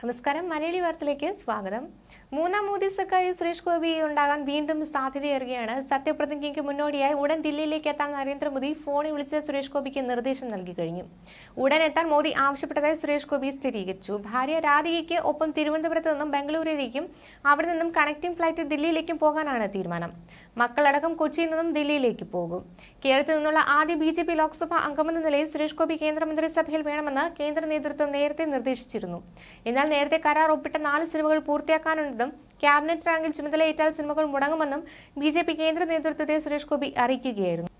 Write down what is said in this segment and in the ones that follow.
നമസ്കാരം. മലയാളി വാർത്തയിലേക്ക് സ്വാഗതം. മൂന്നാം മോദി സർക്കാരിൽ സുരേഷ് ഗോപി ഉണ്ടാകാൻ വീണ്ടും സാധ്യതയേറുകയാണ്. സത്യപ്രതിജ്ഞയ്ക്ക് മുന്നോടിയായി ഉടൻ ദില്ലിയിലേക്ക് എത്താൻ നരേന്ദ്രമോദി ഫോണിൽ വിളിച്ച് സുരേഷ് ഗോപിക്ക് നിർദ്ദേശം നൽകി കഴിഞ്ഞു. ഉടൻ എത്താൻ മോദി ആവശ്യപ്പെട്ടതായി സുരേഷ് ഗോപി സ്ഥിരീകരിച്ചു. ഭാര്യ രാധികയ്ക്ക് ഒപ്പം തിരുവനന്തപുരത്ത് നിന്നും ബംഗളൂരുവിലേക്കും അവിടെ നിന്നും കണക്റ്റിംഗ് ഫ്ലൈറ്റ് ദില്ലിയിലേക്കും പോകാനാണ് തീരുമാനം. മക്കളടക്കം കൊച്ചിയിൽ നിന്നും ദില്ലിയിലേക്ക് പോകും. കേരളത്തിൽ നിന്നുള്ള ആദ്യ ബി ജെ പി ലോക്സഭാ അംഗമെന്ന നിലയിൽ സുരേഷ് ഗോപി കേന്ദ്രമന്ത്രിസഭയിൽ വേണമെന്ന് കേന്ദ്ര നേതൃത്വം നേരത്തെ നിർദ്ദേശിച്ചിരുന്നു. എന്നാൽ നേരത്തെ കരാർ ഒപ്പിട്ട നാല് സിനിമകൾ പൂർത്തിയാക്കാനുണ്ടെന്നും ക്യാബിനറ്റ് റാങ്കിൽ ചുമതലയേറ്റാൽ സിനിമകൾ മുടങ്ങുമെന്നും ബി ജെ പി കേന്ദ്ര നേതൃത്വത്തെ സുരേഷ് ഗോപി അറിയിക്കുകയായിരുന്നു.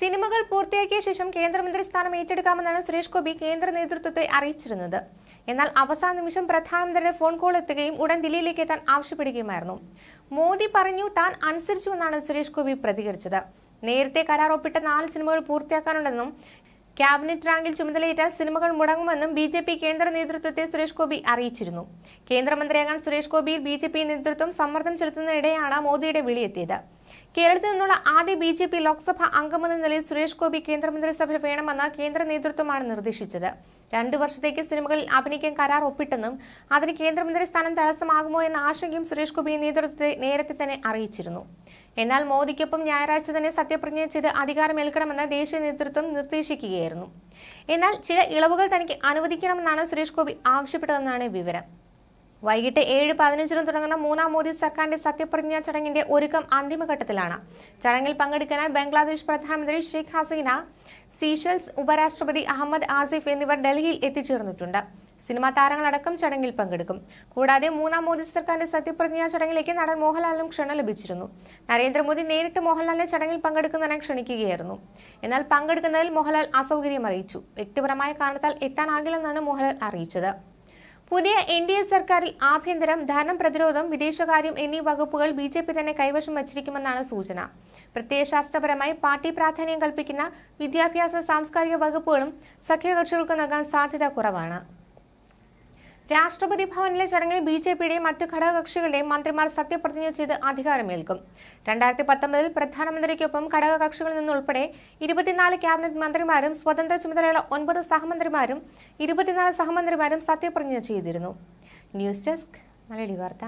സിനിമകൾ പൂർത്തിയാക്കിയ ശേഷം കേന്ദ്രമന്ത്രി സ്ഥാനം ഏറ്റെടുക്കാമെന്നാണ് സുരേഷ് ഗോപി കേന്ദ്ര നേതൃത്വത്തെ അറിയിച്ചിരുന്നത്. എന്നാൽ അവസാന നിമിഷം പ്രധാനമന്ത്രിയുടെ ഫോൺ കോൾ എത്തുകയും ഉടൻ ദില്ലിയിലേക്ക് എത്താൻ ആവശ്യപ്പെടുകയുമായിരുന്നു. മോദി പറഞ്ഞു താൻ അനുസരിച്ചുവെന്നാണ് സുരേഷ് ഗോപി പ്രതികരിച്ചത്. നേരത്തെ കരാർ ഒപ്പിട്ട നാല് സിനിമകൾ പൂർത്തിയാക്കാനുണ്ടെന്നും ക്യാബിനറ്റ് റാങ്കിൽ ചുമതലയേറ്റാൽ സിനിമകൾ മുടങ്ങുമെന്നും ബി ജെ പി കേന്ദ്ര നേതൃത്വത്തെ സുരേഷ് ഗോപി അറിയിച്ചിരുന്നു. കേന്ദ്രമന്ത്രിയാകാൻ സുരേഷ് ഗോപിയിൽ ബി ജെ പി നേതൃത്വം സമ്മർദ്ദം ചെലുത്തുന്നതിനിടെയാണ് മോദിയുടെ വിളിയെത്തിയത്. കേരളത്തിൽ നിന്നുള്ള ആദ്യ ബി ജെ പി ലോക്സഭാ അംഗമെന്ന നിലയിൽ സുരേഷ് ഗോപി കേന്ദ്രമന്ത്രിസഭയിൽ വേണമെന്ന് കേന്ദ്ര നേതൃത്വമാണ് നിർദ്ദേശിച്ചത്. രണ്ടു വർഷത്തേക്ക് സിനിമകളിൽ അഭിനയിക്കാൻ കരാർ ഒപ്പിട്ടെന്നും അതിന് കേന്ദ്രമന്ത്രി സ്ഥാനം തടസ്സമാകുമോ എന്ന ആശങ്കയും സുരേഷ് ഗോപി നേതൃത്വത്തെ നേരത്തെ തന്നെ അറിയിച്ചിരുന്നു. എന്നാൽ മോദിക്കൊപ്പം ഞായറാഴ്ച തന്നെ സത്യപ്രതിജ്ഞ ചെയ്ത് അധികാരമേൽക്കണമെന്ന് ദേശീയ നേതൃത്വം നിർദ്ദേശിക്കുകയായിരുന്നു. എന്നാൽ ചില ഇളവുകൾ തനിക്ക് അനുവദിക്കണമെന്നാണ് സുരേഷ് ഗോപി ആവശ്യപ്പെട്ടതെന്നാണ് വിവരം. വൈകിട്ട് ഏഴ് പതിനഞ്ചിനും തുടങ്ങുന്ന മൂന്നാം മോദി സർക്കാരിന്റെ സത്യപ്രതിജ്ഞാ ചടങ്ങിന്റെ ഒരുക്കം അന്തിമഘട്ടത്തിലാണ്. ചടങ്ങിൽ പങ്കെടുക്കാനായി ബംഗ്ലാദേശ് പ്രധാനമന്ത്രി ഷെയ്ഖ് ഹസീന സീഷൽസ് ഉപരാഷ്ട്രപതി അഹമ്മദ് ആസിഫ് എന്നിവർ ഡൽഹിയിൽ എത്തിച്ചേർന്നിട്ടുണ്ട്. സിനിമാ താരങ്ങളടക്കം ചടങ്ങിൽ പങ്കെടുക്കും. കൂടാതെ മൂന്നാം മോദി സർക്കാരിന്റെ സത്യപ്രതിജ്ഞാ ചടങ്ങിലേക്ക് നടൻ മോഹൻലാലിനും ക്ഷണം ലഭിച്ചിരുന്നു. നരേന്ദ്രമോദി നേരിട്ട് മോഹൻലാലിനെ ചടങ്ങിൽ പങ്കെടുക്കുന്നതിനായി ക്ഷണിക്കുകയായിരുന്നു. എന്നാൽ പങ്കെടുക്കുന്നതിൽ മോഹൻലാൽ അസൗകര്യം അറിയിച്ചു. വ്യക്തിപരമായ കാരണത്താൽ എത്താനാകില്ലെന്നാണ് മോഹൻലാൽ അറിയിച്ചത്. പുതിയ എൻ ഡി എ സർക്കാരിൽ ആഭ്യന്തരം ധനം പ്രതിരോധം വിദേശകാര്യം എന്നീ വകുപ്പുകൾ ബി ജെ പി തന്നെ കൈവശം വച്ചിരിക്കുമെന്നാണ് സൂചന. പ്രത്യയശാസ്ത്രപരമായി പാർട്ടി പ്രാധാന്യം കൽപ്പിക്കുന്ന വിദ്യാഭ്യാസ സാംസ്കാരിക വകുപ്പുകളും സഖ്യകക്ഷികൾക്ക് നൽകാൻ സാധ്യത കുറവാണ്. രാഷ്ട്രപതി ഭവനിലെ ചടങ്ങിൽ ബി ജെ പിയുടെയും മറ്റു ഘടകകക്ഷികളുടെയും മന്ത്രിമാർ സത്യപ്രതിജ്ഞ ചെയ്ത് അധികാരമേൽക്കും. രണ്ടായിരത്തി പത്തൊമ്പതിൽ പ്രധാനമന്ത്രിക്കൊപ്പം ഘടകകക്ഷികളിൽ നിന്നുൾപ്പെടെ ഇരുപത്തിനാല് ക്യാബിനറ്റ് മന്ത്രിമാരും സ്വതന്ത്ര ചുമതലയുള്ള ഒൻപത് സഹമന്ത്രിമാരും ഇരുപത്തിനാല് സഹമന്ത്രിമാരും സത്യപ്രതിജ്ഞ ചെയ്തിരുന്നു. ന്യൂസ് ഡെസ്ക് മലയാളി വാർത്ത.